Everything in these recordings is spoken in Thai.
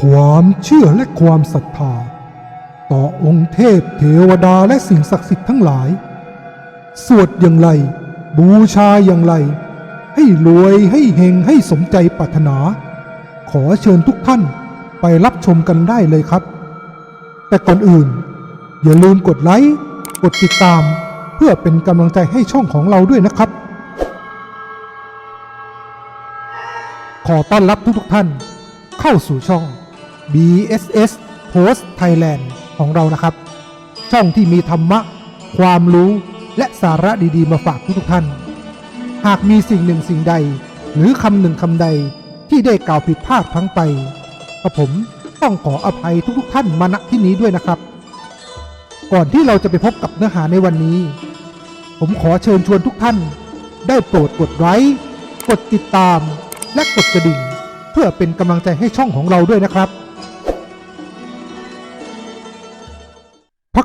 ความเชื่อและความศรัทธา ต่อองค์เทพเทวดาและสิ่งศักดิ์สิทธิ์ทั้งหลาย สวดอย่างไร บูชาอย่างไร ให้รวยให้เฮงให้สมใจปรารถนา ขอเชิญทุกท่านไปรับชมกันได้เลยครับ แต่ก่อนอื่น อย่าลืมกดไลค์กดติดตามเพื่อเป็นกำลังใจให้ช่องของเราด้วยนะครับ ขอต้อนรับทุกๆท่านเข้าสู่ช่อง BSS Post Thailand ของเรานะครับ ช่องที่มีธรรมะ ความรู้และสาระดีๆ มาฝากทุกท่าน หากมีสิ่งหนึ่งสิ่งใด หรือคำหนึ่งคำใดที่ได้กล่าวผิดพลาดพลั้งไปกระผมต้องขออภัยทุกๆท่านมาณที่นี้ด้วยนะครับ ก่อนที่เราจะไปพบกับเนื้อหาในวันนี้ ผมขอเชิญชวนทุกท่าน ได้โปรดกดไลค์กดติดตาม และกดกระดิ่ง เพื่อเป็นกำลังใจให้ช่องของเราด้วยนะครับ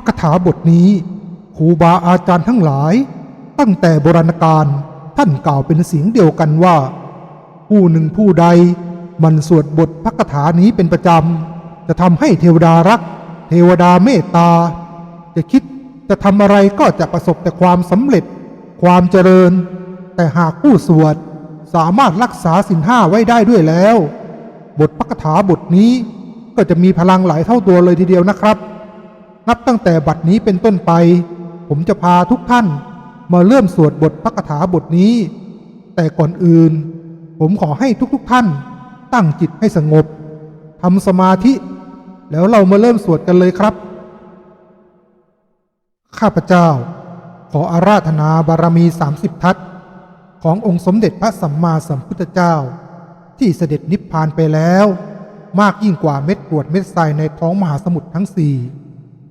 คาถาบทนี้ครูบาอาจารย์ทั้งหลาย ตั้งแต่โบราณกาลท่านกล่าวเป็นเสียงเดียวกันว่า ผู้หนึ่งผู้ใดมันสวดบทพระคาถานี้เป็นประจำ จะทำให้เทวดารัก เทวดาเมตตา จะคิดจะทำอะไรก็จะประสบแต่ความสำเร็จ ความเจริญ แต่หากผู้สวดสามารถรักษาสินห้าไว้ได้ด้วยแล้ว บทพระคาถาบทนี้ก็จะมีพลังหลายเท่าตัวเลยทีเดียวนะครับ นับตั้งแต่บัดนี้เป็นต้นไป ผมจะพาทุกท่านมาเริ่มสวดบทพระคาถาบทนี้ แต่ก่อนอื่น ผมขอให้ทุกๆทท่านตั้งจิตให้สงบทำสมาธิ แล้วเรามาเริ่มสวดกันเลยครับ ข้าพเจ้า ขออาราธนาบารมี 30 ทัศขององค์สมเด็จพระสัมมาสัมพุทธเจ้า ที่เสด็จนิพพานไปแล้ว มากยิ่งกว่าเม็ดกรวดเม็ดทรายในท้องมหาสมุทรทั้งสี่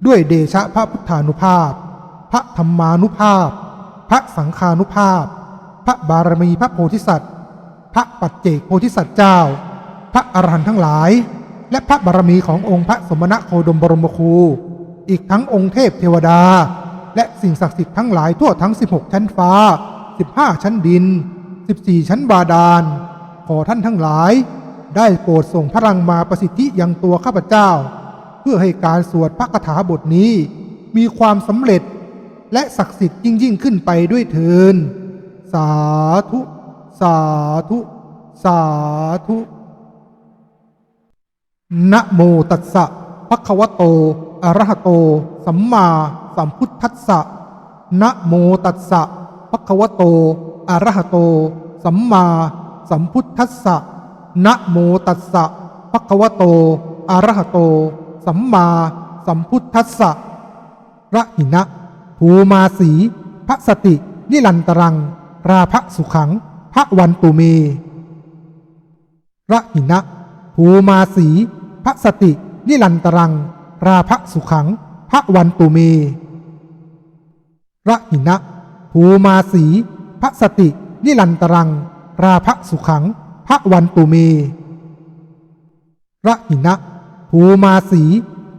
ด้วยเดชะพระพุทธานุภาพ พระธรรมานุภาพ พระสังฆานุภาพ พระบารมีพระโพธิสัตว์ พระปัจเจกโพธิสัตว์เจ้า พระอรหันต์ทั้งหลาย และพระบารมีขององค์พระสมณะโคดมบรมครู อีกทั้งองค์เทพเทวดา และสิ่งศักดิ์สิทธิ์ทั้งหลายทั่วทั้ง 16 ชั้นฟ้า 15 ชั้นดิน 14 ชั้นบาดาล ขอท่านทั้งหลาย ได้โปรดส่งพลังมาประสิทธิยังตัวข้าพเจ้า เพื่อให้การสวดพระคาถาบทนี้ มีความสำเร็จและศักดิ์สิทธิ์ยิ่งยิ่งขึ้นไปด้วยเทินสาธุ สาธุ สาธุนะโมตัสสะภะคะวะโตอะระหะโต สัมมาสัมพุทธัสสะนะโมตัสสะภะคะวะโตอะระหะโต สัมมาสัมพุทธัสสะนะโมตัสสะภะคะวะโตอะระหะโต สัมมาสัมพุทธัสสะระหินะภูมาสีพระสติ นิลันตรัง ราภสุขัง พระวันตุเมระหินะภูมาสีพระสติ นิลันตรัง ราภสุขัง พระวันตุเมระหินะภูมาสีพระสติ นิลันตรัง ราภสุขัง พระวันตุเมระหินะ ภูมาสี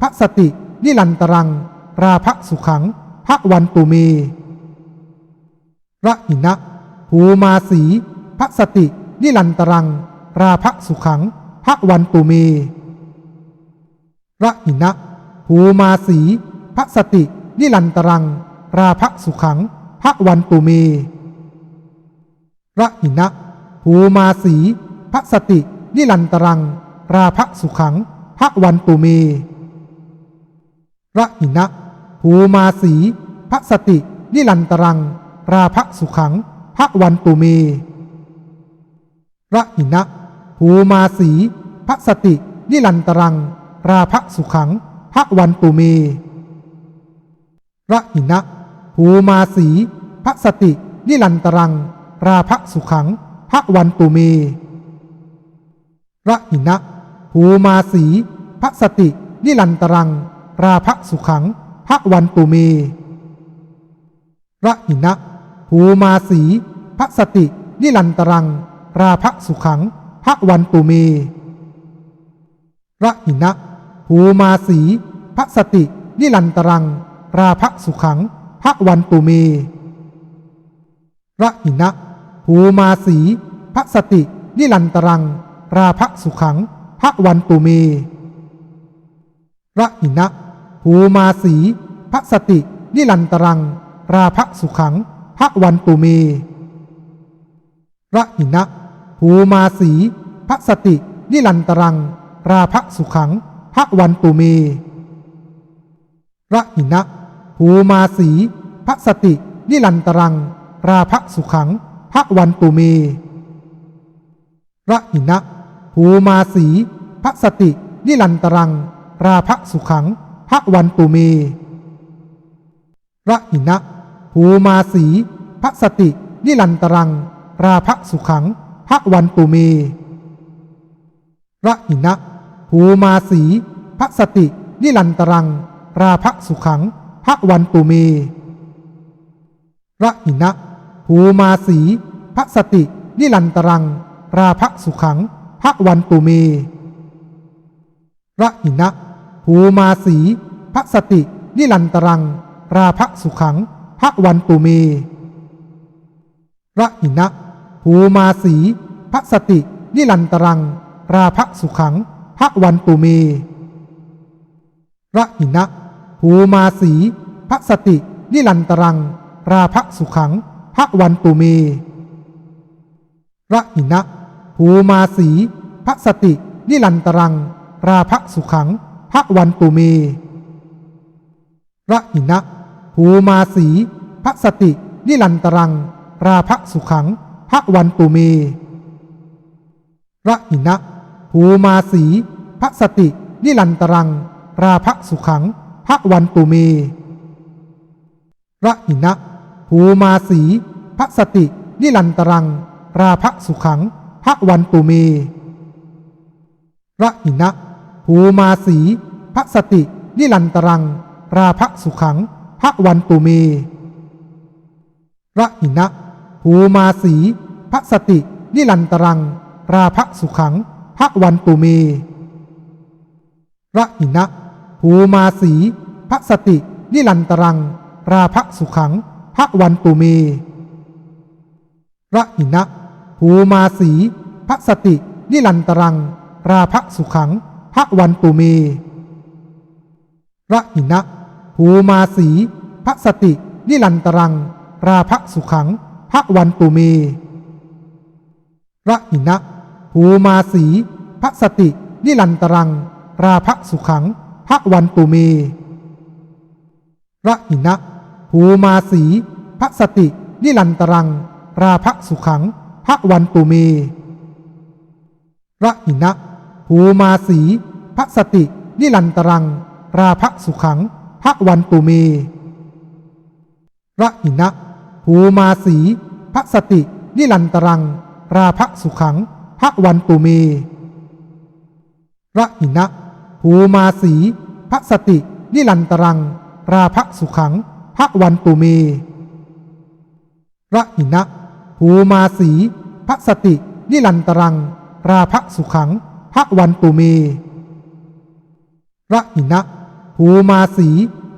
พระสติ นิลันตรัง ราภสุขัง พระวันตุเมระหินะภูมาสีพระสติ นิลันตรัง ราภสุขัง พระวันตุเมระหินะภูมาสีพระสติ นิลันตรัง ราภสุขัง พระวันตุเมระหินะภูมาสีพระสติ นิลันตรัง ราภสุขัง พระวันตุเมระหินะภูมาสีพระสติ นิลันตรัง ราภสุขัง พระวันตุเมระหินะภูมาสีพระสติ นิลันตรัง ราภสุขัง พระวันตุเมระหินะภูมาสีพระสติ นิลันตรัง ราภสุขัง พระวันตุเมระหินะ ภูมาสีพระสตินิลันตรัง ราภสุขัง พระวันตุเมระหินะภูมาสีพระสตินิลันตรัง ราภสุขัง พระวันตุเมระหินะภูมาสีพระสตินิลันตรัง ราภสุขัง พระวันตุเมระหินะภูมาสีพระสตินิลันตรัง ราภสุขัง ระวันตุเมระหินะภูมาสี พระสติ นิรันตรัง ราภสุขัง พระวันตุเมระหินะภูมาสี พระสติ นิรันตรัง ราภสุขัง พระวันตุเมระหินะภูมาสี พระสติ นิรันตรัง ราภสุขัง พระวันตุเมระหินะภูมาสี พระสติ นิรันตรัง ราภสุขัง พระวันตุเมระหินะ ภูมาสี พระสติ นิรันตรัง ราภสุขัง พระวันตุเมระหินะ ภูมาสี พระสติ นิรันตรัง ราภสุขัง พระวันตุเมระหินะ ภูมาสี พระสติ นิรันตรัง ราภสุขัง พระวันตุเม ระหินะ ภูมาสี พระสติ นิรันตรัง ราภสุขัง พระวันตุเม ระหินะ ภูมาสี พระสติ นิรันตรัง ราภสุขัง พระวันตุเม ระหินะ ภูมาสี พระสติ นิรันตรัง ราภสุขัง พระวันตุเม ระหินะ ภูมาสี พระสติ นิรันตรัง ราภสุขัง พระวันตุเมระหินะภูมาสีพระสติ นิรันตรัง ราภสุขัง พระวันตุเมระหินะภูมาสีพระสติ นิรันตรัง ราภสุขัง พระวันตุเมระหินะภูมาสีพระสติ นิรันตรัง ราภสุขัง พระวันตุเมระหินะ ภูมาสีพระสติ นิรันตรัง ราภสุขัง พระวันตุเมระหินะภูมาสีพระสติ นิรันตรัง ราภสุขัง พระวันตุเมระหินะภูมาสีพระสติ นิรันตรัง ราภสุขัง พระวันตุเมระหินะภูมาสีพระสติ นิรันตรัง ราภสุขัง พระวันตุเมระหินะภูมาสี พระสติ นิรันตรัง ราภสุขัง พระวันตุเมระหินะภูมาสี พระสติ นิรันตรัง ราภสุขัง พระวันตุเมระหินะภูมาสี พระสติ นิรันตรัง ราภสุขัง พระวันตุเมระหินะ ภูมาสีพระสติ นิรันตรัง ราภสุขัง พระวันตุเมระหินะภูมาสีพระสติ นิรันตรัง ราภสุขัง พระวันตุเมระหินะภูมาสีพระสติ นิรันตรัง ราภสุขัง พระวันตุเมระหินะภูมาสีพระสติ นิรันตรัง ราภสุขัง พระวันตุเมระหินะภูมาสี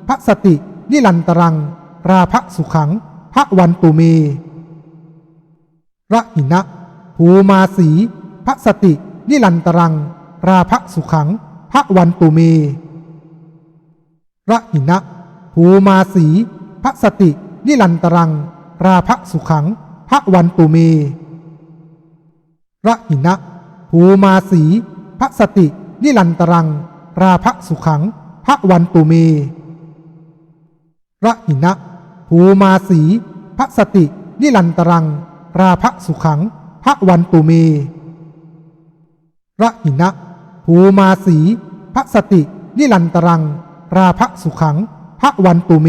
พระสติ นิรันตรัง ราภสุขัง พระวันตุเมระหินะภูมาสีพระสติ นิรันตรัง ราภสุขัง พระวันตุเมระหินะภูมาสีพระสติ นิรันตรัง ราภสุขัง พระวันตุเมระหินะ ภูมาสีพระสติ นิรันตรัง ราภสุขัง พระวันตุเมระหินะภูมาสีพระสติ นิรันตรัง ราภสุขัง พระวันตุเมระหินะภูมาสีพระสติ นิรันตรัง ราภสุขัง พระวันตุเม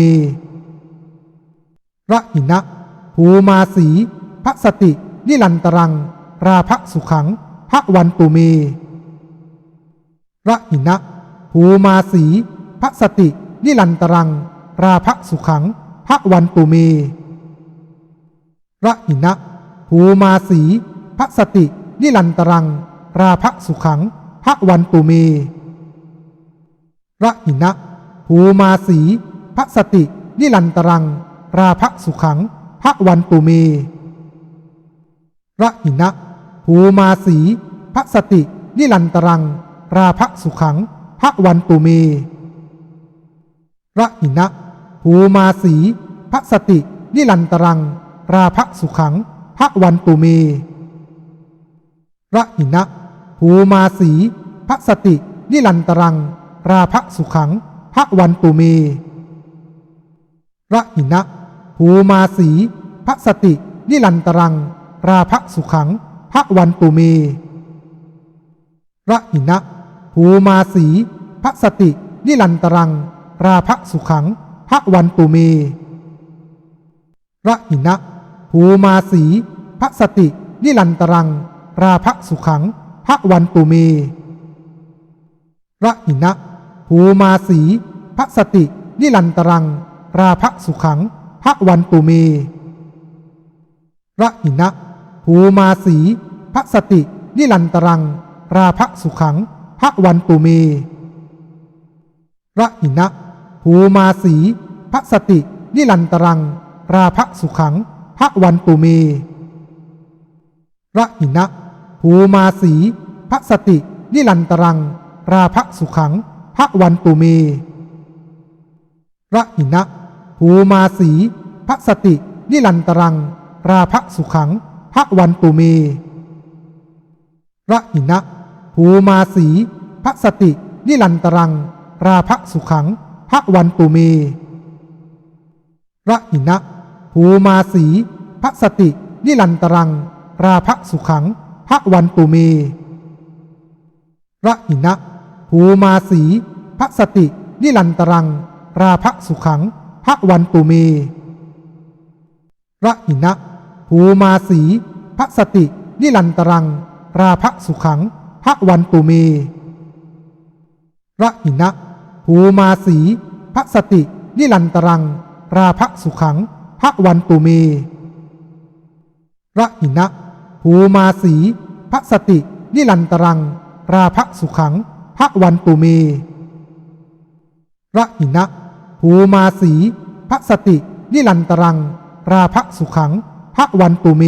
ระหินะภูมาสีพระสติ นิรันตรัง ราภสุขัง พระวันตุเมระหินะภูมาสี พระสติ นิรันตรัง ราภสุขัง พระวันตุเมระหินะภูมาสี พระสติ นิรันตรัง ราภสุขัง พระวันตุเมระหินะภูมาสี พระสติ นิรันตรัง ราภสุขัง พระวันตุเมระหินะ ภูมาสีพระสตินิรันตรัง ราภสุขัง พระวันตุเมระหินะภูมาสีพระสตินิลันตรัง ราภสุขัง พระวันตุเมระหินะภูมาสีพระสตินิลันตรัง ราภสุขัง พระวันตุเมระหินะภูมาสีพระสตินิลันตรัง ราภสุขัง ระวันตุเม ระหินะภูมาสี พระสติ นิลันตรัง ราภสุขัง พระวันตุเม ระหินะภูมาสี พระสติ นิลันตรัง ราภสุขัง พระวันตุเม ระหินะภูมาสี พระสติ นิลันตรัง ราภสุขัง พระวันตุเมระหินะภูมาสี ระสติ นิลันตรัง ราภสุขัง พระวันตุเมระหินะ ภูมาสีพระสติ นิลันตรัง ราภสุขัง พระวันตุเมระหินะ ภูมาสีพระสติ นิลันตรัง ราภสุขัง พระวันตุเมระหินะภูมาสีพระสติ นิลันตรัง ราภสุขัง พระวันตุเม ระหินะ ภูมาสี พระสติ นิลันตรัง ราภสุขัง พระวันตุเม ระหินะ ภูมาสี พระสติ นิลันตรัง ราภสุขัง พระวันตุเม ระหินะ ภูมาสี พระสติ นิลันตรัง ราภสุขัง พระวันตุเม ระหินะ ภูมาสี พระสติ นิลันตรัง ราภสุขัง พระวันตุเมระหินะภูมาสีพระสติ นิลันตรัง ราภสุขัง พระวันตุเมระหินะภูมาสีพระสติ นิลันตรัง ราภสุขัง พระวันตุเมระหินะภูมาสีพระสติ นิลันตรัง ราภสุขัง พระวันตุเม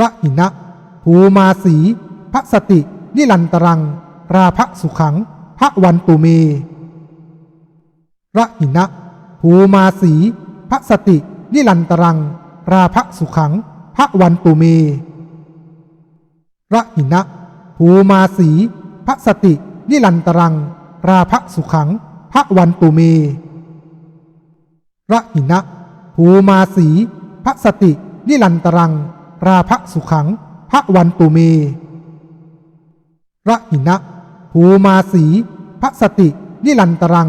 ระหินะ ภูมาสีพระสติ นิลันตรัง ราภสุขัง พระวันตุเมระหินะภูมาสีพระสติ นิลันตรัง ราภสุขัง พระวันตุเมระหินะภูมาสีพระสติ นิลันตรัง ราภสุขัง พระวันตุเมระหินะภูมาสีพระสติ นิลันตรัง ราภสุขัง พระวันตุเมระหินะภูมาสี พระสติ นิลันตรัง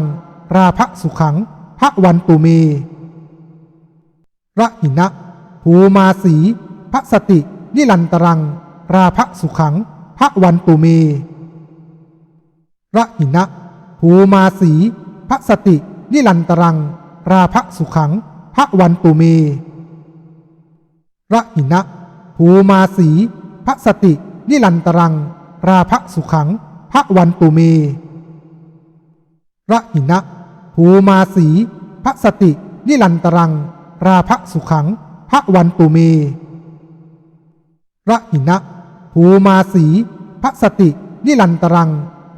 ราภสุขัง พระวันตุเมระหินะภูมาสี พระสติ นิลันตรัง ราภสุขัง พระวันตุเมระหินะภูมาสี พระสติ นิลันตรัง ราภสุขัง พระวันตุเมระหินะ ภูมาสีพระสติ นิลันตรัง ราภสุขัง พระวันตุเมระหินะภูมาสีพระสติ นิลันตรัง ราภสุขัง พระวันตุเมระหินะภูมาสีพระสติ นิลันตรัง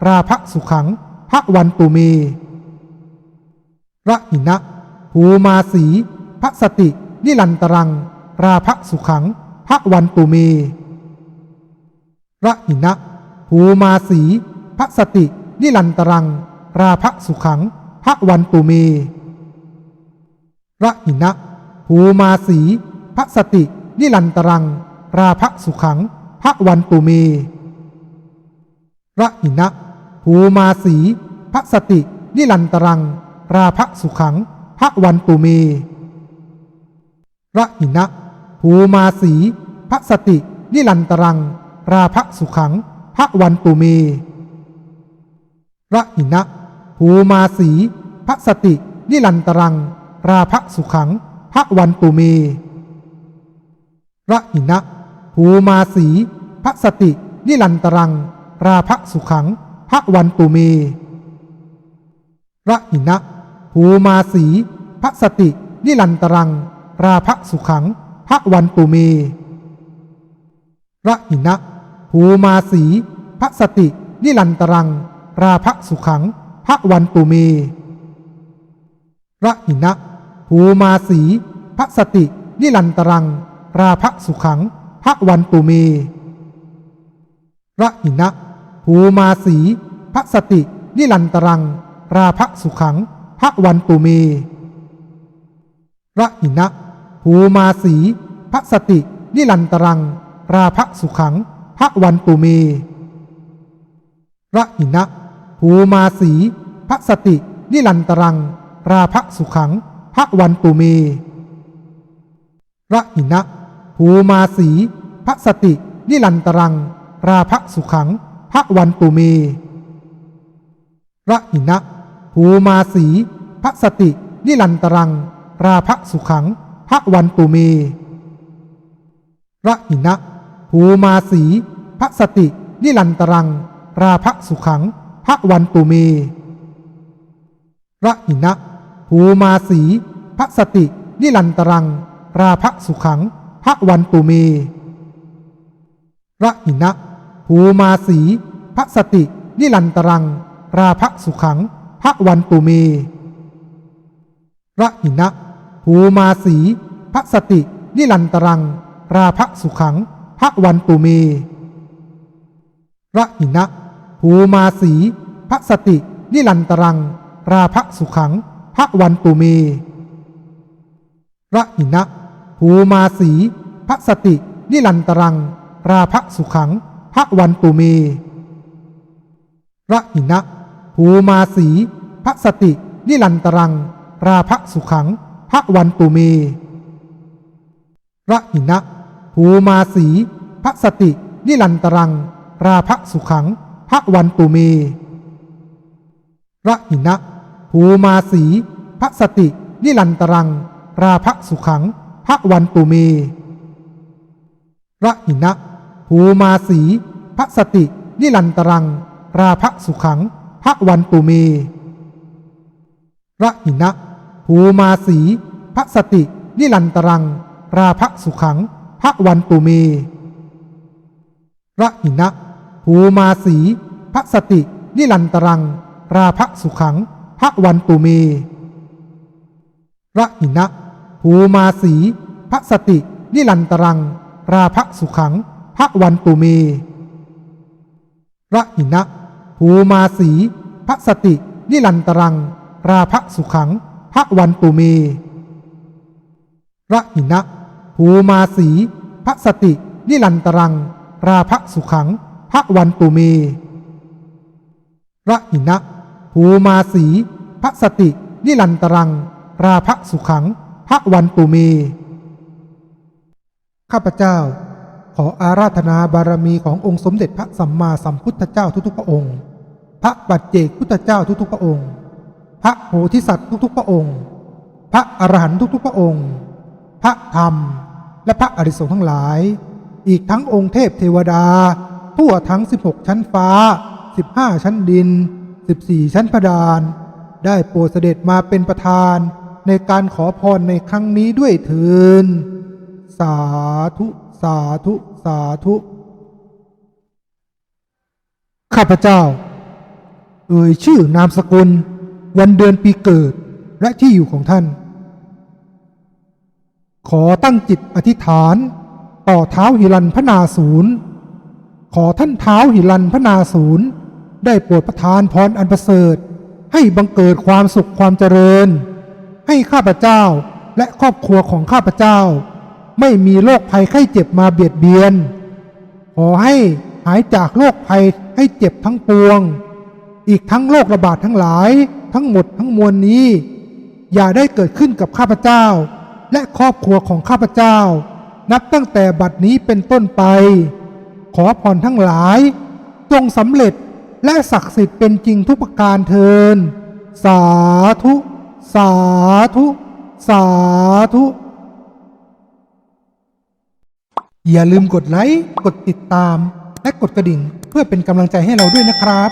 ราภสุขัง พระวันตุเมระหินะภูมาสีพระสติ นิลันตรัง ราภสุขัง พระวันตุเมระหินะภูมาสีพระสติ นิลันตรัง ราภสุขัง พระวันตุเมระหินะภูมาสีพระสติ นิลันตรัง ราภสุขัง พระวันตุเมระหินะภูมาสีพระสติ นิลันตรัง ราภสุขัง พระวันตุเมระหินะ ภูมาสีพระสติ นิลันตรัง ราภสุขัง พระวันตุเมระหินะภูมาสีพระสติ นิลันตรัง ราภสุขัง พระวันตุเมระหินะภูมาสีพระสติ นิลันตรัง ราภสุขัง พระวันตุเมระหินะภูมาสีพระสติ นิลันตรัง ราภสุขัง พระวันตุเมระหินะภูมาสีพระสติ นิรันตรัง ราภสุขัง พระวันตุเมระหินะภูมาสีพระสติ นิรันตรัง ราภสุขัง พระวันตุเมระหินะภูมาสีพระสติ นิรันตรัง ราภสุขัง พระวันตุเมระหินะ ภูมาสี พระสติ นิรันตรัง ราภสุขัง พระวันตุเมระหินะภูมาสี พระสติ นิรันตรัง ราภสุขัง พระวันตุเมระหินะภูมาสี พระสติ นิรันตรัง ราภสุขัง พระวันตุเมระหินะภูมาสี พระสติ นิรันตรัง ราภสุขัง พระวันตุเมระหินะภูมาสี พระสติ นิรันตรัง ราภสุขัง พระวันตุเมระหินะภูมาสี พระสติ นิรันตรัง ราภสุขัง พระวันตุเมระหินะภูมาสี พระสติ นิรันตรัง ราภสุขัง พระวันตุเมระหินะ ภูมาสี พระสติ นิรันตรัง ราภสุขัง พระวันตุเมระหินะภูมาสี พระสติ นิรันตรัง ราภสุขัง พระวันตุเมระหินะภูมาสี พระสติ นิรันตรัง ราภสุขัง พระวันตุเมระหินะภูมาสี พระสติ นิรันตรัง ราภสุขัง พระวันตุเมระหินะภูมาสีพระสตินิรันตรัง ราภสุขัง พระวันตุเมระหินะภูมาสีพระสตินิรันตรัง ราภสุขัง พระวันตุเมระหินะภูมาสีพระสตินิรันตรัง ราภสุขัง พระวันตุเมระหินะ ภูมาสี พระสติ นิรันตรัง ราภสุขัง พระวันตุเมระหินะ ภูมาสี พระสติ นิรันตรัง ราภสุขัง พระวันตุเมระหินะ ภูมาสี พระสติ นิรันตรัง ราภสุขัง พระวันตุเมระหินะ ภูมาสี พระสติ นิรันตรัง ราภสุขัง พระวันตุเมระหินะภูมาสี พระสติ นิรันตรัง ราภสุขัง พระวันตุเมระหินะภูมาสี พระสติ นิรันตรัง ราภสุขัง พระวันตุเม ข้าพเจ้า ขออาราธนาบารมีขององค์สมเด็จพระสัมมาสัมพุทธเจ้าทุกๆพระองค์ พระปัจเจกพุทธเจ้าทุกๆพระองค์ พระโพธิสัตว์ทุกๆ พระองค์ พระอรหันต์ทุกๆ พระองค์ พระธรรม และพระอริสงฆ์ทั้งหลาย อีกทั้งองค์เทพเทวดา ทั่วทั้ง 16 ชั้นฟ้า 15 ชั้นดิน 14 ชั้นพดาน ได้โปรดเสด็จมาเป็นประธานในการขอพรในครั้งนี้ด้วยเถินสาธุ สาธุ สาธุ ข้าพเจ้า เอ่ยชื่อนามสกุล วันเดือนปีเกิดและที่อยู่ของท่าน ขอตั้งจิตอธิษฐาน ต่อเท้าหิรันพนาศูนย์ขอท่านเท้าหิรันพนาศูนย์ได้โปรดประทานพรอันประเสริฐ ให้บังเกิดความสุขความเจริญ ให้ข้าพเจ้าและครอบครัวของข้าพเจ้า ไม่มีโรคภัยไข้เจ็บมาเบียดเบียน ขอให้หายจากโรคภัยให้เจ็บทั้งปวง อีกทั้งโรคระบาดทั้งหลาย ทั้งหมดทั้งมวลนี้ อย่าได้เกิดขึ้นกับข้าพเจ้า และครอบครัวของข้าพเจ้า นับตั้งแต่บัดนี้เป็นต้นไป ขอพรทั้งหลาย จงสำเร็จและศักดิ์สิทธิ์เป็นจริงทุกประการเทิน สาธุ สาธุ สาธุ อย่าลืมกดไลค์ กดติดตาม และกดกระดิ่งเพื่อเป็นกำลังใจให้เราด้วยนะครับ